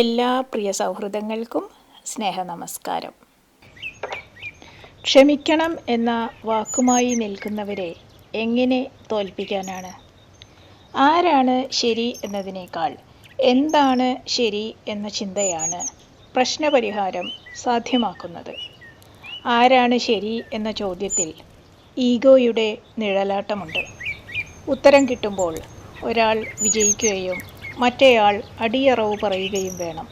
എല്ലാ പ്രിയ സൗഹൃദങ്ങൾക്കും സ്നേഹ നമസ്കാരം ക്ഷമിക്കണം എന്ന വാക്കുമായി നിൽക്കുന്നവരെ എങ്ങനെ തോൽപ്പിക്കാനാണ്? ആരാണ് ശരി എന്നതിനേക്കാൾ എന്താണ് ശരി എന്ന ചിന്തയാണ് പ്രശ്നപരിഹാരം സാധ്യമാക്കുന്നത്. ആരാണ് ശരി എന്ന ചോദ്യത്തിൽ ഈഗോയുടെ നിഴലാട്ടമുണ്ട്. ഉത്തരം കിട്ടുമ്പോൾ ഒരാൾ വിജയിക്കുകയും മറ്റേയാൾ അടിയറവ് പറയുകയും വേണം.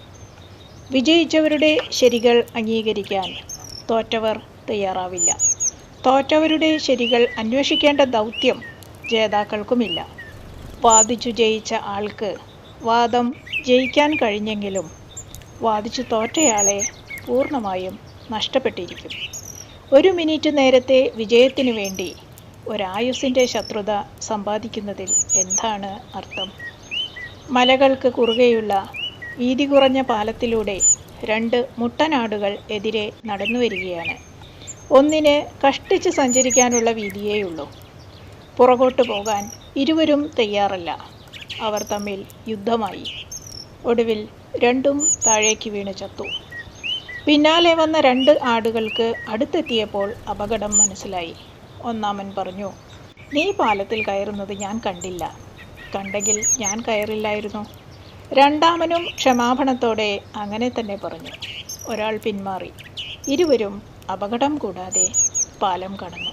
വിജയിച്ചവരുടെ ശരികൾ അംഗീകരിക്കാൻ തോറ്റവർ തയ്യാറാവില്ല. തോറ്റവരുടെ ശരികൾ അന്വേഷിക്കേണ്ട ദൗത്യം ജേതാക്കൾക്കുമില്ല. വാദിച്ചു ജയിച്ച ആൾക്ക് വാദം ജയിക്കാൻ കഴിഞ്ഞെങ്കിലും വാദിച്ചു തോറ്റയാളെ പൂർണമായും നഷ്ടപ്പെട്ടിരിക്കും. ഒരു മിനിറ്റ് നേരത്തെ വിജയത്തിനു വേണ്ടി ഒരായുസിന്റെ ശത്രുത സമ്പാദിക്കുന്നതിൽ എന്താണ് അർത്ഥം? മലകൾക്ക് കുറുകെയുള്ള വീതി കുറഞ്ഞ പാലത്തിലൂടെ രണ്ട് മുട്ടനാടുകൾ എതിരെ നടന്നു വരികയാണ്. ഒന്നിന് കഷ്ടിച്ച് സഞ്ചരിക്കാനുള്ള വീതിയേയുള്ളൂ. പുറകോട്ട് പോകാൻ ഇരുവരും തയ്യാറല്ല. അവർ തമ്മിൽ യുദ്ധമായി. ഒടുവിൽ രണ്ടും താഴേക്ക് വീണ് ചത്തു. പിന്നാലെ വന്ന രണ്ട് ആടുകൾക്ക് അടുത്തെത്തിയപ്പോൾ അപകടം മനസ്സിലായി. ഒന്നാമൻ പറഞ്ഞു നീ പാലത്തിൽ കയറുന്നത് ഞാൻ കണ്ടില്ല. കണ്ടെങ്കിൽ ഞാൻ കയറില്ലായിരുന്നു. രണ്ടാമനും ക്ഷമാപണത്തോടെ അങ്ങനെ തന്നെ പറഞ്ഞു. ഒരാൾ പിന്മാറി. ഇരുവരും അപകടം കൂടാതെ പാലം കടന്നു.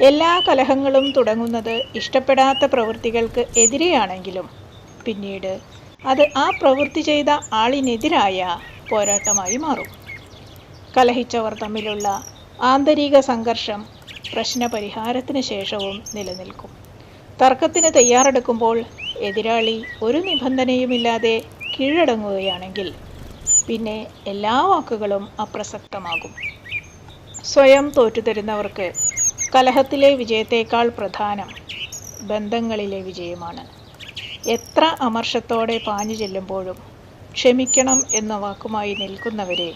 എല്ലാ കലഹങ്ങളും തുടങ്ങുന്നത് ഇഷ്ടപ്പെടാത്ത പ്രവൃത്തികൾക്ക് എതിരെയാണെങ്കിലും പിന്നീട് അത് ആ പ്രവൃത്തി ചെയ്ത ആളിനെതിരായ പോരാട്ടമായി മാറും. കലഹിച്ചവർ തമ്മിലുള്ള ആന്തരിക സംഘർഷം പ്രശ്നപരിഹാരത്തിന് ശേഷവും നിലനിൽക്കും. തർക്കത്തിന് തയ്യാറെടുക്കുമ്പോൾ എതിരാളി ഒരു നിബന്ധനയുമില്ലാതെ കീഴടങ്ങുകയാണെങ്കിൽ പിന്നെ എല്ലാ വാക്കുകളും അപ്രസക്തമാകും. സ്വയം തോറ്റുതരുന്നവർക്ക് കലഹത്തിലെ വിജയത്തേക്കാൾ പ്രധാനം ബന്ധങ്ങളിലെ വിജയമാണ്. എത്ര അമർഷത്തോടെ പാഞ്ഞു ചെല്ലുമ്പോഴും ക്ഷമിക്കണം എന്ന വാക്കുമായി നിൽക്കുന്നവരെ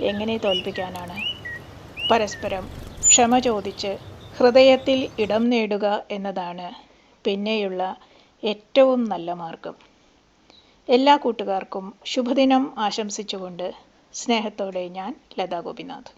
എങ്ങനെ തോൽപ്പിക്കാനാണ്? പരസ്പരം ക്ഷമ ചോദിച്ച് ഹൃദയത്തിൽ ഇടം നേടുക എന്നതാണ് പിന്നെയുള്ള ഏറ്റവും നല്ല മാർഗം. എല്ലാ കൂട്ടുകാർക്കും ശുഭദിനം ആശംസിച്ചുകൊണ്ട് സ്നേഹത്തോടെ ഞാൻ ലതാ ഗോപിനാഥ്